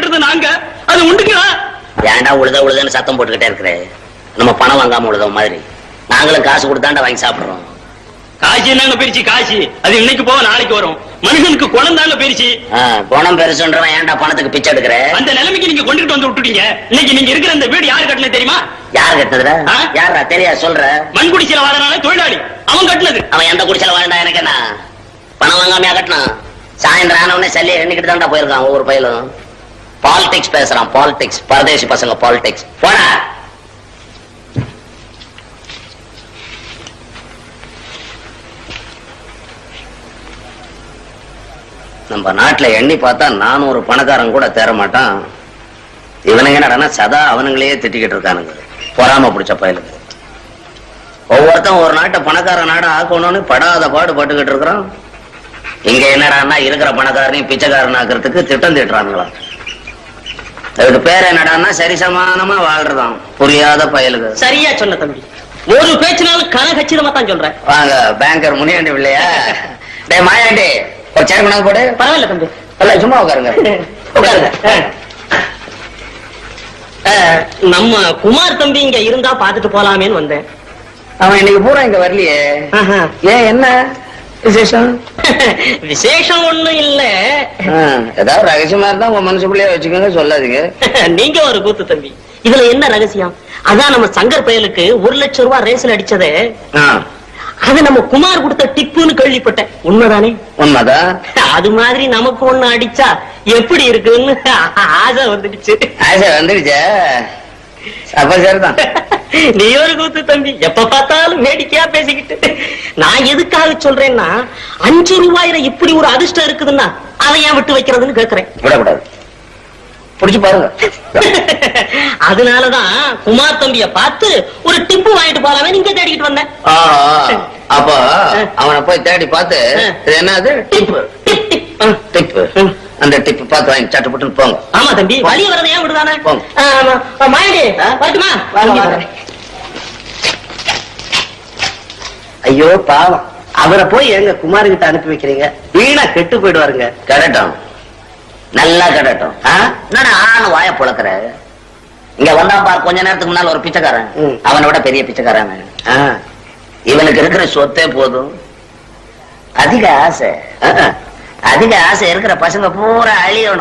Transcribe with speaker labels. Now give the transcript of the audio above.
Speaker 1: கட்டுறது நாங்க? அது உண்டுங்களா?
Speaker 2: ஏன்டா உழுத உழுதுன்னு சத்தம் போட்டுக்கிட்டே இருக்கிற? நம்ம பணம் வாங்காம உழுத மாதிரி. நாங்களும் காசு கொடுத்தாண்டா வாங்கி சாப்பிடுறோம்.
Speaker 1: காசி என்னங்க பெருச்சு காசி? அது இன்னைக்கு போக நாளைக்கு வரும். மனுஷனுக்கு குணம் தாங்க பெருச்சு.
Speaker 2: ஆ, குணம் பெருசுன்றவன் ஏன்டா பணத்துக்கு பிச்சை எடுக்கிற?
Speaker 1: அந்த நிலைமைக்கு நீங்க கொண்டுட்டு வந்து விட்டுட்டீங்க. இன்னைக்கு நீங்க இருக்கிற இந்த வீடு யாரு கட்டினது தெரியுமா?
Speaker 2: யார் கட்டுனதுடா? யாரா தெரியா சொல்ற.
Speaker 1: மண்குடிச்சில வாழனால தொழிலாளி. அவன் கட்டினது.
Speaker 2: அவன் எந்த குடிச்சல வாழ்ந்தா எனக்கு என்ன பணம் வாங்காமையா கட்டினான்? சாயந்தரம் ஆன உடனே சல்லியை எண்ணிக்கிட்டு தான்டா போயிருக்கான் ஒவ்வொரு பயிலும். பாலிடிக்ஸ் பேசுறான் பாலிடிக்ஸ் பரதேசி பசங்க பாலிடிக்ஸ் போன நம்ம நாட்டுல எண்ணி பார்த்தா நானூறு பணக்காரன் கூட தேர மாட்டான். இவனுங்க என்னடா சதா அவனுங்களையே திட்டிக்கிட்டு இருக்கானுங்க. பொறாம பிடிச்ச பயலுக்கு ஒவ்வொருத்தன் ஒரு நாட்டை பணக்கார நாடா ஆக்கணும்னு படாத பாடு பட்டுக்கிட்டு இருக்கிறான். இங்க என்னடா இருக்கிற பணக்காரனையும் பிச்சைக்காரன் ஆக்குறதுக்கு திட்டம் திட்டுறானுங்களா அதுக்கு பேர் என்னடான்னா சரிசமானமா வாழ்றதாம். புரியாத பயலுக்கு
Speaker 1: சரியா சொன்ன தம்பி. ஒரு பேச்சினாலும் கன கச்சிதமா தான் சொல்றேன்.
Speaker 2: வாங்க பேங்கர் முனியாண்டி இல்லையா டேய் மாயாண்டி ஒரு சேர் கொண்டாந்து போடு.
Speaker 1: பரவாயில்ல தம்பி.
Speaker 2: இல்ல சும்மா உட்காருங்க. உட்காருங்க.
Speaker 1: நம்ம குமார் தம்பி இங்க இருந்தா பாத்துட்டு போலாமேன்னு வந்தேன்.
Speaker 2: அவன் இன்னைக்கு பூரா இங்க வரலையே. ஏன் என்ன? விசேஷம்?
Speaker 1: விசேஷம் ஒண்ணும் இல்ல.
Speaker 2: ஏதாவது ரகசியமா இருந்தா உங்க மனசுக்குள்ளேயே வச்சுக்கோங்க சொல்லாதீங்க.
Speaker 1: நீங்க ஒரு கூத்து தம்பி. இதுல என்ன ரகசியம்? அதான் நம்ம சங்கர் பயலுக்கு ஒரு லட்சம் ரூபாய் ரேஸ்ல அடிச்சதே. அது நம்ம குமார் கொடுத்த டிப்புன்னு கேள்விப்பட்டேன். உண்மைதானே?
Speaker 2: உண்மைதான்
Speaker 1: அது மாதிரி நமக்கு ஒண்ணு அடிச்சா எப்படி இருக்குன்னு ஆசை வந்துடுச்சு.
Speaker 2: ஆசை வந்துடுச்சே. அப்ப சரிதான்.
Speaker 1: நீ ஒரு கூத்து தம்பி. எப்ப பார்த்தாலும் வேடிக்கையா பேசிக்கிட்டு. நான் எதுக்காக சொல்றேன்னா அஞ்சு ரூபாயில இப்படி ஒரு அதிர்ஷ்டம் இருக்குதுன்னா அதை ஏன் விட்டு வைக்கிறதுன்னு கேக்குறேன்.
Speaker 2: விடக்கூடாது. புடிச்சு பாருங்க.
Speaker 1: அதனாலதான் குமார் தம்பிய பார்த்து ஒரு டிப்பு வாங்கிட்டு போலாமே நீங்க தேடிக்கிட்டு வந்தேன்.
Speaker 2: அப்போ அவனை போய் தேடி பார்த்து என்னது? டிப்பு டிப்பு அந்த டிப்பு பார்த்து வாங்கி சட்டு போங்க.
Speaker 1: ஆமா தம்பி வழி வரதை ஏன் விடுதானே?
Speaker 2: போங்க.
Speaker 1: மாயடி வரட்டுமா
Speaker 2: வாங்க, வாங்க. ஐயோ பாவம்.
Speaker 1: அவரை போய் எங்க குமார் கிட்ட அனுப்பி வைக்கிறீங்க? வீணா கெட்டு போயிடுவாருங்க.
Speaker 2: கடட்டும். நல்லா கடட்டும். ஆ? என்னடா ஆணு வாய புழக்கிற? இங்க வந்தா பார் கொஞ்ச நேரத்துக்கு முன்னால ஒரு பிச்சைக்காரன். அவனை விட பெரிய பிச்சைக்காரன். இவனுக்கு இருக்கிற சொத்தே போதும். அதிக ஆசை. அதிக ஆசை இருக்கிற பசங்க பூரா அழியணும்.